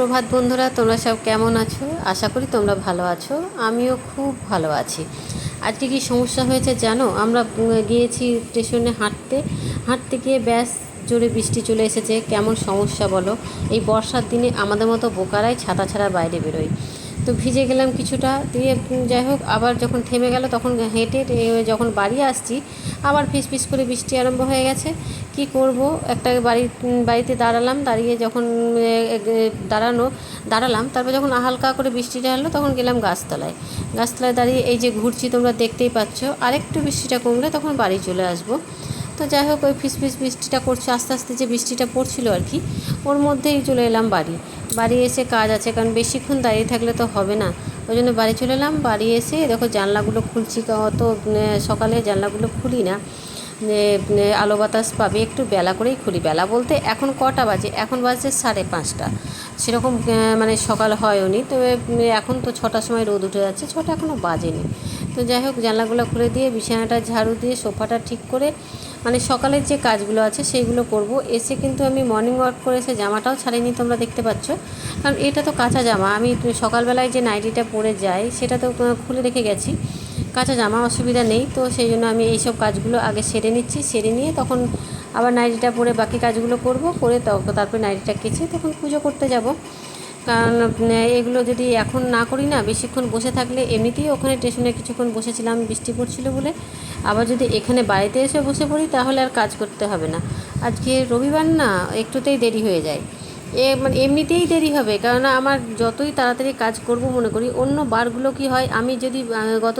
সুপ্রভাত বন্ধুরা, তোমরা সব কেমন আছো? আশা করি তোমরা ভালো আছো। আমিও খুব ভালো আছি। আজকে কি সমস্যা হয়েছে জানো? আমরা গিয়েছি স্টেশনে হাঁটতে। হাঁটতে গিয়ে ব্যাস জোরে বৃষ্টি চলে এসেছে। কেমন সমস্যা বলো? এই বর্ষার দিনে আমাদের মতো বোকারাই ছাতা ছাড়া বাইরে বেরোয়। তো ভিজে গেলাম কিছুটা, দিয়ে যাই হোক, আবার যখন থেমে গেল, তখন হেঁটে যখন বাড়ি আসছি, আবার ফিস ফিস করে বৃষ্টি আরম্ভ হয়ে গেছে। কি করব? একটা বাড়ি, বাড়িতে দাঁড়ালাম, দাঁড়িয়ে যখন দাঁড়ানো, দাঁড়ালাম, তারপর যখন হালকা করে বৃষ্টিটা এলো, তখন গেলাম গাছতলায়। গাছতলায় দাঁড়িয়ে এই যে ঘুরছি, তোমরা দেখতেই পাচ্ছ, আরেকটু বৃষ্টিটা কমলে তখন বাড়ি চলে আসব। তো যাই হোক, ওই ফিস ফিস বৃষ্টিটা করছে, আস্তে আস্তে যে বৃষ্টিটা পড়ছিল আর কি, ওর মধ্যেই চলে এলাম বাড়ি। বাড়ি এসে কাজ আছে, কারণ বেশিক্ষণ দাঁড়িয়ে থাকলে তো হবে না। ওই জন্য বাড়ি চলে এলাম, বাড়ি এসে দেখো জানলাগুলো খুলছি অত সকালে জানলাগুলো খুলি না। আলো বাতাস পাবে, একটু বেলা করেই খুলি। বেলা বলতে এখন কটা বাজে? এখন বাজে সাড়ে পাঁচটা। সেরকম মানে সকাল হয়নি তো এখন তো ছটার সময় রোদ উঠে যাচ্ছে, ছটা এখনও বাজেনি। তো যাই হোক, জানলাগুলো খুলে দিয়ে, বিছানাটা ঝাড়ু দিয়ে, সোফাটা ঠিক করে মানে সকালের যে কাজগুলো আছে, সেইগুলো করব। এসে কিন্তু আমি মর্নিং ওয়াক করে এসে জামাটাও ছাড়িনি, তোমরা দেখতে পাচ্ছ। কারণ এটা তো কাঁচা জামা। আমি সকালবেলায় যে নাইটিটা পরে যাই সেটা তো খুলে রেখে গেছি। কাঁচা জামা অসুবিধা নেই, তো সেই জন্য আমি এইসব কাজগুলো আগে সেরে নিচ্ছি, সেরে নিয়ে তখন আবার নাইটিটা পরে বাকি কাজগুলো করব, করে তারপরে নাইটিটা কেচে তখন পুজো করতে যাব। কারণ এগুলো যদি এখন না করি না, বেশিক্ষণ বসে থাকলে এমনিতেই ওখানে স্টেশনে কিছুক্ষণ বসেছিলাম, বৃষ্টি পড়ছিল বলে। আবার যদি এখানে বাড়িতে এসে বসে পড়ি, তাহলে আর কাজ করতে হবে না। আজকে রবিবার না, একটুতেই দেরি হয়ে যায়। এ মানে এমনিতেই দেরি হবে। কারণ আমার যতই তাড়াতাড়ি কাজ করব মনে করি, অন্য বারগুলো কি হয়, আমি যদি গত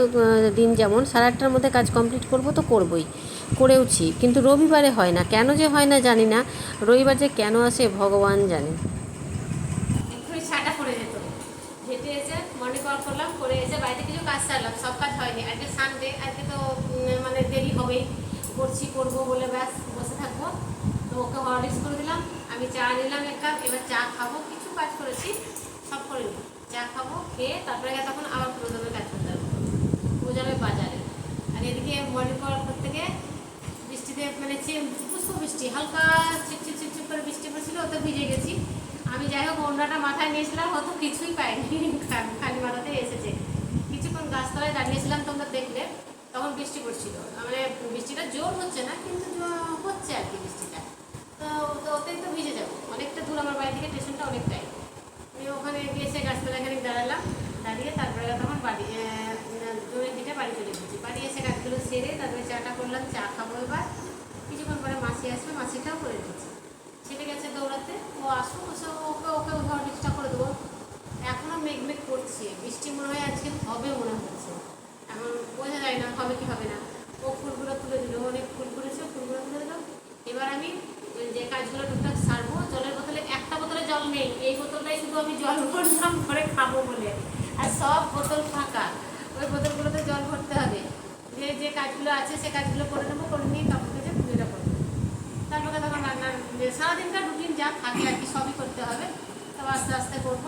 দিন যেমন সাড়ে আটটার মধ্যে কাজ কমপ্লিট করব তো করবই করেওছি কিন্তু রবিবারে হয় না। কেন যে হয় না জানি না। রবিবার যে কেন আসে ভগবান জানে। মানে করছি, করব বলে ব্যাস, বসে থাকব। তো ওকে হরলিক্স করে দিলাম। আমি চা নিলাম এক কাপ, এবার চা খাব, কিছু কাজ করেছি, সব করে নিই চা খাব, খেয়ে তারপরে তখন আবার পুরো দমে কাজ করতে হবে। ও যাবে বাজারে। আর এদিকে মর্নিং ওয়াক করতে গিয়ে বৃষ্টিতে মানে পুষ্প বৃষ্টি, হালকা চিপচিপ চিপচিপ করে বৃষ্টি পড়ছিল, ওতে ভিজে গেছি। আমি যাই হোক, ওড়নাটা মাথায় নিয়েছিলাম অত কিছুই পাইনি খালি মাথাতে এসেছে। কিছুক্ষণ গাছতলায় দাঁড়িয়েছিলাম তোমরা দেখলে, তখন বৃষ্টি পড়ছিল। মানে বৃষ্টিটা জোর হচ্ছে না, কিন্তু হচ্ছে আর কি বৃষ্টিটা। ওতেই তো ভিজে যাব। অনেকটা দূর আমার বাড়ি থেকে স্টেশনটা অনেকটাই। আমি ওখানে গিয়ে এসে গাছতলায় খানিক দাঁড়ালাম। দাঁড়িয়ে তারপরে তখন বাড়ি জোরের দিকে বাড়ি চলে এসেছি বাড়ি এসে কাজগুলো সেরে তারপরে চাটা করলাম, চা খাব এবার। কিছুক্ষণ পরে মাসি আসবে, মাসিটাও করে দিচ্ছি ছেলে গেছে দৌড়াতে, ও আসুক এসে ওকে ওকে হরলিক্সটা করে দেবো। এখনও মেঘ মেঘ করছে, বৃষ্টি মনে হয় আজকে হবে মনে হচ্ছে এখন বোঝা যায় না হবে কি হবে না ও ফুলগুলো তুলে দিল অনেক ফুল করেছে ফুলগুলো তুলে দিল এবার আমি ওই যে কাজগুলো টুকটাক সারবো জলের বোতলে একটা বোতলে জল নেই এই বোতলটাই শুধু আমি জল ভরলাম করে খাব বলে আর সব বোতল ফাঁকা। ওই বোতলগুলোতে জল ভরতে হবে। যে যে কাজগুলো আছে, সে কাজগুলো করে নেব, করে নিয়ে কাপড় কেটে পুজোটা করব। তারপরে তখন রান্নার যে, সারাদিনকার রুটিন যা থাকে আর কি সবই করতে হবে। তবে আস্তে আস্তে করব।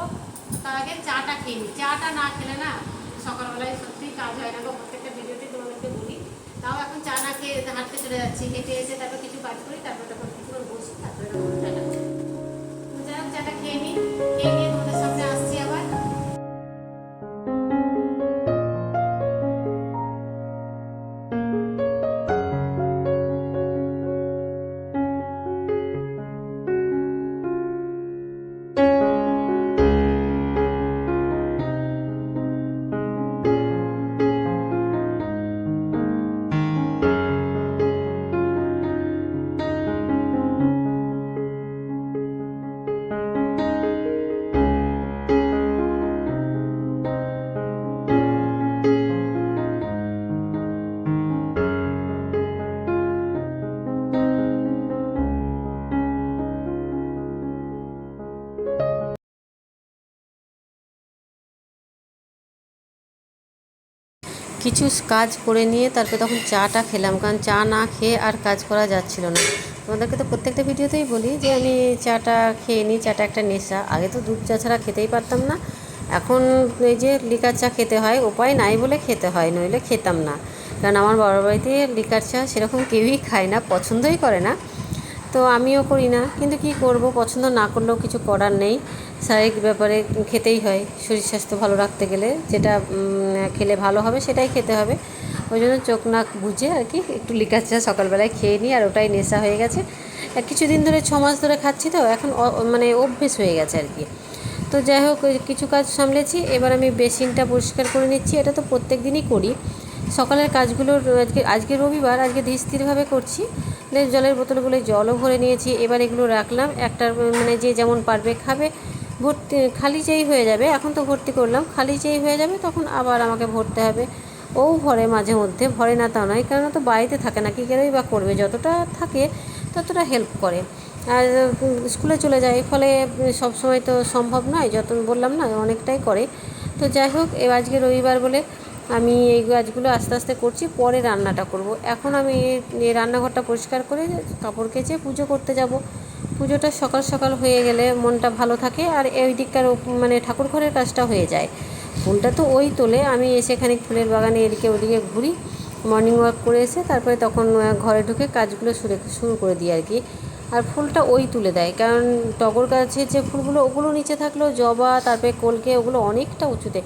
তার আগে চাটা খেয়ে নিই চাটা না খেলে না সকালবেলায় সত্যিই কাজ হয় না প্রত্যেকটা ভিডিওতে তোমাদেরকে বলি। তাও এখন চা না খেয়ে হাঁটতে চলে যাচ্ছি। হেঁটে এসে তারপর কিছু কাজ করি, তারপর তখন কিছুক্ষণ বসি, তারপরে চাটা যাই হোক, চাটা খেয়ে নিই কিছু কাজ করে নিয়ে তারপরে তখন চাটা খেলাম। কারণ চা না খেয়ে আর কাজ করা যাচ্ছিল না। তোমাদেরকে তো প্রত্যেকটা ভিডিওতেই বলি যে আমি চাটা খেয়ে নিই, চাটা একটা নেশা। আগে তো দুধ চা ছাড়া খেতেই পারতাম না। এখন এই যে লিকার চা খেতে হয়, উপায় নাই বলে খেতে হয়, নইলে খেতাম না। কারণ আমার বড় বাড়িতে লিকার চা সেরকম কেউই খায় না, পছন্দই করে না। তো আমিও করি না। কিন্তু কি করব? পছন্দ না করলেও কিছু করার নেই। শারীরিক ব্যাপারে খেতেই হয়। শরীর স্বাস্থ্য ভালো রাখতে গেলে যেটা খেলে ভালো হবে সেটাই খেতে হবে। ওই জন্য চোখ নাক বুঝে আর কি একটু লিকার চা সকালবেলায় খেয়ে নিই আর ওটাই নেশা হয়ে গেছে। কিছুদিন ধরে ছ মাস ধরে খাচ্ছি তো, এখন মানে অভ্যেস হয়ে গেছে আর কি। তো যাই হোক কিছু কাজ সামলেছি। এবার আমি বেসিনটা পরিষ্কার করে নিচ্ছি। এটা তো প্রত্যেক দিনই করি। সকালের কাজগুলো আজকে আজকে রবিবার, আজকে ধীর স্থিরভাবে করছি। দিয়ে জলের বোতলগুলো জলও ভরে নিয়েছি। এবার এগুলো রাখলাম। একটা মানে যে যেমন পারবে খাবে। ভর্তি, খালি যেই হয়ে যাবে, এখন তো ভর্তি করলাম, খালি যেই হয়ে যাবে তখন আবার আমাকে ভরতে হবে। ও ভরে মাঝে মধ্যে, ভরে না তা নয় ও তো বাড়িতে থাকে না, কী করেই বা করবে? যতটা থাকে, ততটা হেল্প করে। আর স্কুলে চলে যায় ফলে সব সময় তো সম্ভব নয়, যত বললাম না, অনেকটাই করে। তো যাই হোক আজকে রবিবার বলে আমি এই কাজগুলো আস্তে আস্তে করছি, পরে রান্নাটা করব। এখন আমি রান্নাঘরটা পরিষ্কার করে কাপড় কেচে পুজো করতে যাব। পুজোটা সকাল সকাল হয়ে গেলে মনটা ভালো থাকে আর এই দিককার মানে ঠাকুর ঘরের কাজটা হয়ে যায়। ফুলটা তো ওই তোলে, আমি এসে খানিক ফুলের বাগানে এদিকে ওদিকে ঘুরি মর্নিং ওয়াক করে এসে তারপরে তখন ঘরে ঢুকে কাজগুলো শুরু শুরু করে দিই আর কি আর ফুলটা ওই তুলে দেয়, কারণ টগর গাছের যে ফুলগুলো, ওগুলো নিচে থাকলেও জবা, তারপরে কলকে, ওগুলো অনেকটা উঁচুতে।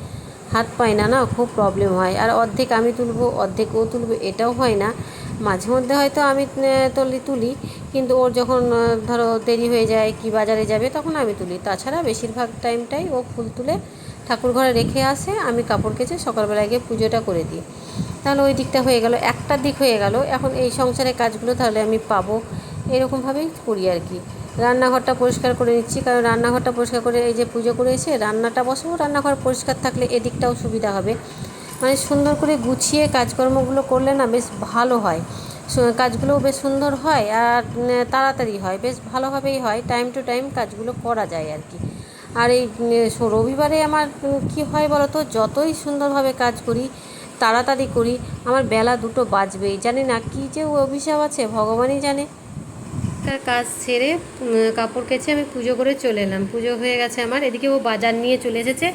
হাত পায় না না, খুব প্রবলেম হয়। আর অর্ধেক আমি তুলবো, অর্ধেক ও তুলবে, এটাও হয় না। মাঝে মধ্যে হয়তো আমি তুলি তুলি, কিন্তু ওর যখন ধরো দেরি হয়ে যায়, কি বাজারে যাবে, তখন আমি তুলি। তাছাড়া বেশিরভাগ টাইমটাই ও ফুল তুলে ঠাকুর ঘরে রেখে আসে, আমি কাপড় কেচে সকালবেলায় গিয়ে পুজোটা করে দিই। তাহলে ওই দিকটা হয়ে গেল, একটা দিক হয়ে গেল। এখন এই সংসারের কাজগুলো তাহলে আমি পাবো, এরকমভাবেই করি আর কি। রান্নাঘরটা পরিষ্কার করে নিচ্ছি, কারণ রান্নাঘরটা পরিষ্কার করে এই যে পুজো করে এসে রান্নাটা বসাবো, রান্নাঘর পরিষ্কার থাকলে এদিকটাও সুবিধা হবে। মানে সুন্দর করে গুছিয়ে কাজকর্মগুলো করলে না বেশ ভালো হয়। কাজগুলোও বেশ সুন্দর হয় আর তাড়াতাড়ি হয়, বেশ ভালোভাবেই হয় টাইম টু টাইম কাজগুলো করা যায় আর কি। আর এই রবিবারে আমার কি হয় বলো তো যতই সুন্দরভাবে কাজ করি, তাড়াতাড়ি করি, আমার বেলা দুটো বাজবেই। জানি না কী যে অভিশাপ আছে, ভগবানই জানে। তার কাজ সেরে কাপড় কেচে আমি পুজো করে চলে এলাম। পুজো হয়ে গেছে আমার। এদিকে ও বাজার নিয়ে চলে এসেছে।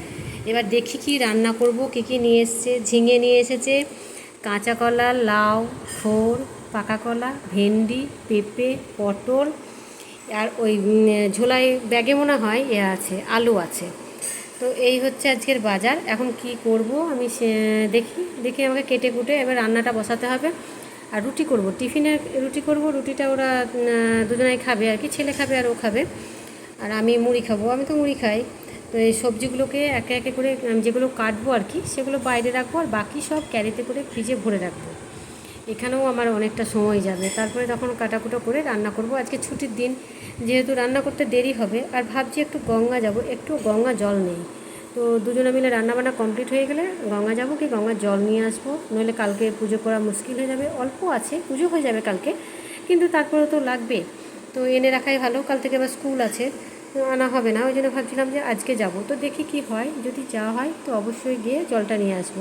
এবার দেখি কি রান্না করব, কী কী নিয়ে এসেছে। ঝিঙে নিয়ে এসেছে, কাঁচা কলা, লাউ থোর পাকা কলা, ভেন্ডি, পেঁপে, পটল, আর ওই ঝোলাই ব্যাগে মনে হয় এ আছে, আলু আছে। তো এই হচ্ছে আজকের বাজার। এখন কি করব আমি দেখি দেখি আমাকে কেটে কুটে এবার রান্নাটা বসাতে হবে। আর রুটি করব, টিফিনের রুটি করব, রুটিটা ওরা দুজনাই খাবে আর কি, ছেলে খাবে আর ও খাবে। আর আমি মুড়ি খাব, আমি তো মুড়ি খাই। তো এই সবজিগুলোকে একে একে করে যেগুলো কাটবো আর কি, সেগুলো বাইরে রাখব আর বাকি সব ক্যারিতে করে ফ্রিজে ভরে রাখব। এখানেও আমার অনেকটা সময় যাবে। তারপরে তখন কাটাকুটো করে রান্না করব। আজকে ছুটির দিন, যেহেতু রান্না করতে দেরি হবে, আর ভাবছি একটু গঙ্গা যাব। একটু গঙ্গা জল নেই। তো দুজনে মিলে রান্নাবান্না কমপ্লিট হয়ে গেলে গঙ্গা যাব কি গঙ্গার জল নিয়ে আসব। নইলে কালকে পুজো করা মুশকিল হয়ে যাবে। অল্প আছে, পুজো হয়ে যাবে কালকে, কিন্তু তারপরে তো লাগবে। তো এনে রাখাই ভালো, কাল থেকে আবার স্কুল আছে আনা হবে না। ওই জন্য ভাবছিলাম যে আজকে যাব। তো দেখি কি হয়, যদি যাওয়া হয় তো অবশ্যই গিয়ে জলটা নিয়ে আসব।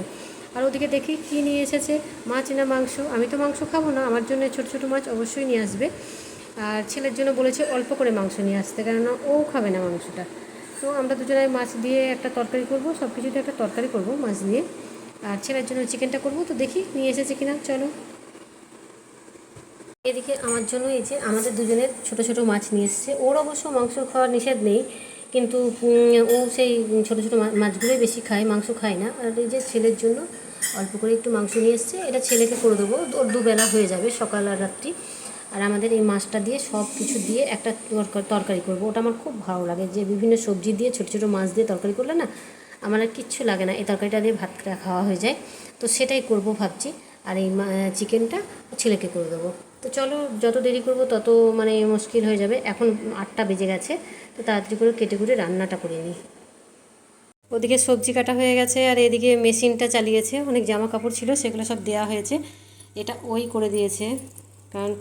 আর ওদিকে দেখি কী নিয়ে এসেছে, মাছ না মাংস? আমি তো মাংস খাব না, আমার জন্য ছোটো ছোটো মাছ অবশ্যই নিয়ে আসবে। আর ছেলের জন্য বলেছে অল্প করে মাংস নিয়ে আসতে, কেননা ও খাবে না মাংসটা। তো আমরা দুজনে মাছ দিয়ে একটা তরকারি করব সব কিছুতে একটা তরকারি করব মাছ দিয়ে। আর ছেলের জন্য চিকেনটা করব, তো দেখি নিয়ে এসেছে কিনা, চলো। এদিকে আমার জন্য এই যে আমাদের দুজনের ছোট ছোট মাছ নিয়ে এসেছে। ওর অবশ্য মাংস খাওয়ার নিষেধ নেই, কিন্তু ও সেই ছোট ছোট মাছগুলোই বেশি খায়, মাংস খায় না। আর এই যে ছেলের জন্য অল্প করে একটু মাংস নিয়ে এসেছে, এটা ছেলেকে করে দেবো, ওর দুবেলা হয়ে যাবে সকাল আর রাত্রি। আর আমাদের এই মাছটা দিয়ে সব কিছু দিয়ে একটা তরকারি করব। ওটা আমার খুব ভালো লাগে যে বিভিন্ন সবজি দিয়ে, ছোটো ছোটো মাছ দিয়ে তরকারি করলে না আমার আর কিচ্ছু লাগে না। এই তরকারিটা দিয়ে ভাত খাওয়া হয়ে যায়। তো সেটাই করব ভাবছি। আর এই চিকেনটা ছেলেকে করে দেবো। তো চলো যত দেরি করব তত মানে মুশকিল হয়ে যাবে। এখন আটটা বেজে গেছে। তো তাড়াতাড়ি করে কেটে কুটে রান্নাটা করে নিই। ওদিকে সবজি কাটা হয়ে গেছে আর এদিকে মেশিনটা চালিয়েছে। অনেক জামা কাপড় ছিল, সেগুলো সব দেওয়া হয়েছে। এটা ওই করে দিয়েছে। কারণ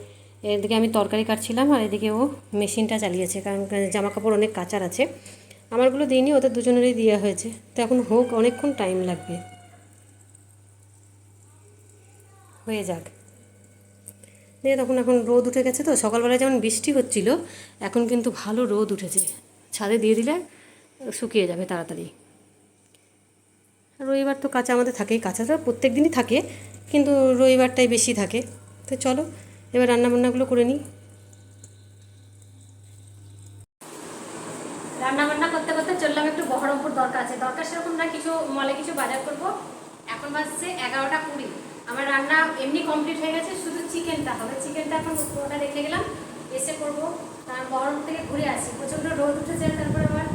এদিকে আমি তরকারি কাটছিলাম আর এদিকে ও মেশিনটা চালিয়েছে, কারণ জামা কাপড় অনেক কাচার আছে। আমারগুলো দিইনি, ওদের দুজনেরই দেওয়া হয়েছে। তো এখন হোক, অনেকক্ষণ টাইম লাগবে। হয়ে যাক। দিয়ে তখন এখন রোদ উঠে গেছে তো, সকালবেলায় যেমন বৃষ্টি হচ্ছিল, এখন কিন্তু ভালো রোদ উঠেছে। ছাদে দিয়ে দিলে শুকিয়ে যাবে তাড়াতাড়ি। রবিবার তো কাঁচা আমাদের থাকেই তো প্রত্যেক দিনই থাকে, কিন্তু রবিবারটাই বেশি থাকে। তো চলো এবার রান্নাবান্নাগুলো করে নিই। রান্নাবান্না করতে করতে চললাম একটু বহরমপুর দরকার আছে। দরকার সেরকম না, কিছু মলে কিছু বাজার করব। এখন বাজছে এগারোটা কুড়ি। আমার রান্না এমনি কমপ্লিট হয়ে গেছে, শুধু চিকেনটা হবে। চিকেনটা এখন পুরোটা রেখে গেলাম, এসে করব। তার বহরম থেকে ঘুরে আসি। প্রচণ্ড রোদ উঠেছে, তারপরে আবার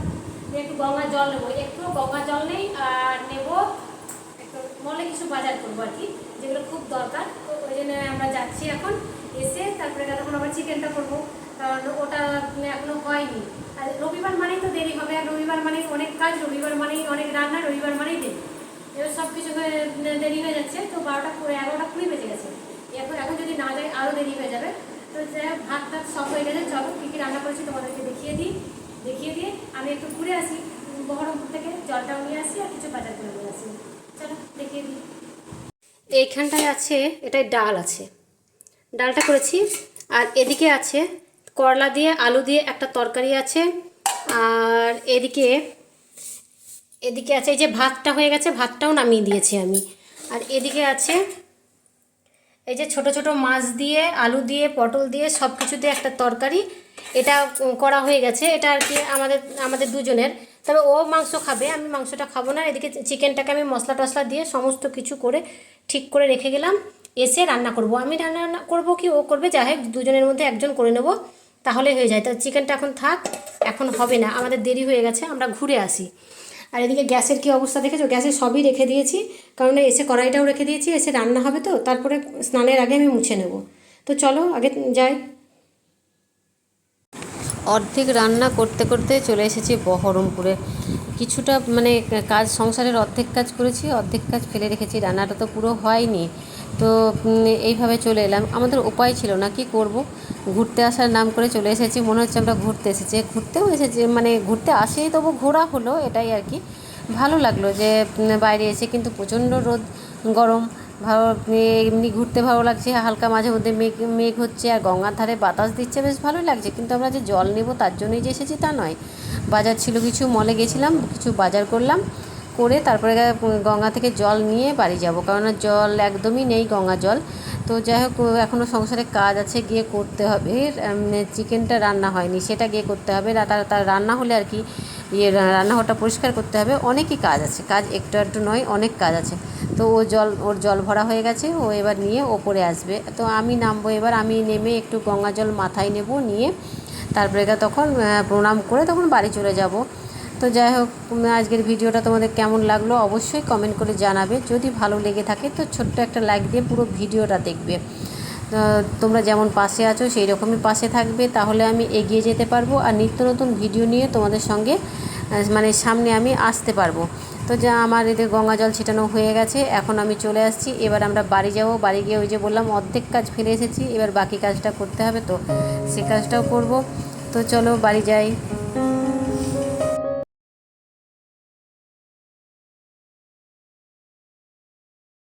একটু গঙ্গা জল নেব। একটু গঙ্গা জল নেই, আর নেব মলে কিছু বাজার করব আর কি, যেগুলো খুব দরকার। তো ওই জন্য আমরা যাচ্ছি এখন, এসে তারপরে তখন আবার চিকেনটা করব। কারণ ওটা এখনও হয়নি। আর রবিবার মানেই তো দেরি হবে, আর রবিবার মানেই অনেক কাজ, রবিবার মানেই অনেক রান্না, রবিবার মানেই দেরি। এবার সব কিছু হয়ে দেরি হয়ে যাচ্ছে, তো বারোটা কুড়ি, এগারোটা কুড়ি বেজে গেছে। এখন এখন যদি না যায় আরও দেরি হয়ে যাবে। তো যাই ভাত টাত সব হয়ে গেছে, চলো কী কী রান্না করেছি তোমাদেরকে দেখিয়ে দিই, দেখিয়ে দিয়ে আমি একটু ঘুরে আসি, বহরমপুর থেকে জলটাও নিয়ে আসি আর কিছু বাজার করে নিয়ে আসি। এইখানটায় আছে, এটাই ডাল আছে। ডালটা করেছি, আর এদিকে আছে করলা দিয়ে, আলু দিয়ে একটা তরকারি আছে, আর এদিকে এদিকে আছে, এই যে ভাতটা হয়ে গেছে, ভাতটাও নামিয়ে দিয়েছি আমি। আর এদিকে আছে, এই যে ছোট ছোট মাছ দিয়ে, আলু দিয়ে, পটল দিয়ে সব কিছু দিয়ে একটা তরকারি। এটা করা হয়ে গেছে, এটা আর কি আমাদের আমাদের দুজনের। তবে ও মাংস খাবে, আমি মাংসটা খাব না। এদিকে চিকেনটাকে আমি মশলা টশলা দিয়ে সমস্ত কিছু করে ঠিক করে রেখে গেলাম। এসে রান্না করব। আমি রান্না রান্না করব কি, ও করবে, যাই হোক, দুজনের মধ্যে একজন করে নেব, তাহলে হয়ে যায়। তো চিকেনটা এখন থাক, এখন হবে না, আমাদের দেরি হয়ে গেছে, আমরা ঘুরে আসি। আর এদিকে গ্যাসের কি অবস্থা দেখেছ? গ্যাসে সবই রেখে দিয়েছি কারণ এসে কড়াইটাও রেখে দিয়েছি, এসে রান্না হবে তো, তারপরে স্নানের আগে আমি মুছে নেব। তো চলো, আগে যাই। অর্ধেক রান্না করতে করতে চলে এসেছি বহরমপুরে। কিছুটা মানে কাজ, সংসারের অর্ধেক কাজ করেছি, অর্ধেক কাজ ফেলে রেখেছি, রান্নাটা তো পুরো হয়নি। তো এইভাবে চলে এলাম। আমাদের উপায় ছিল না, কি করব? ঘুরতে আসার নাম করে চলে এসেছি, মনে হচ্ছে আমরা ঘুরতে এসেছি। ঘুরতেও এসেছি মানে ঘুরতে আসি তবু ঘোরা হলো, এটাই আর কি। ভালো লাগল যে বাইরে এসে কিন্তু প্রচণ্ড রোদ, গরম ভালো, এমনি ঘুরতে ভালো লাগছে, হালকা মাঝে মধ্যে মেঘ মেঘ হচ্ছে আর গঙ্গার ধারে বাতাস দিচ্ছে, বেশ ভালোই লাগছে। কিন্তু আমরা যে জল নেব তার জন্যই যে এসেছি তা নয়। বাজার ছিল কিছু মলে গেছিলাম, কিছু বাজার করলাম, করে তারপরে গঙ্গা থেকে জল নিয়ে বাড়ি যাব। কারণ জল একদমই নেই, গঙ্গা জল। তো যাই হোক এখনও সংসারে কাজ আছে, গিয়ে করতে হবে। চিকেনটা রান্না হয়নি, সেটা গিয়ে করতে হবে। তার রান্না হলে আর কি ইয়ে রান্নাঘরটা পরিষ্কার করতে হবে। অনেকই কাজ আছে। কাজ একটু একটু নয়, অনেক কাজ আছে। তো ও জল ওর জল ভরা হয়ে গেছে। ও এবার নিয়ে ওপরে আসবে। তো আমি নামবো এবার। আমি নেমে একটু গঙ্গা জল মাথায় নেব, নিয়ে তারপরে তখন প্রণাম করে তখন বাড়ি চলে যাব। তো যাই হোক আজকের ভিডিওটা তোমাদের কেমন লাগল অবশ্যই কমেন্ট করে জানাবে। যদি ভালো লেগে থাকে তো ছোট্ট একটা লাইক দিয়ে পুরো ভিডিওটা দেখবে। তোমরা যেমন পাশে আছো সেই রকমই পাশে থাকবে। তাহলে আমি এগিয়ে যেতে পারব আর নিত্য নতুন ভিডিও নিয়ে তোমাদের সঙ্গে মানে সামনে আমি আসতে পারব। তো যা, আমার এদের গঙ্গা জল ছিটানো হয়ে গেছে। এখন আমি চলে আসছি। এবার আমরা বাড়ি যাব। বাড়ি গিয়ে ওই যে বললাম, অর্ধেক কাজ ফেলে এসেছি। এবার বাকি কাজটা করতে হবে তো, সে কাজটাও করব। তো চলো বাড়ি যাই।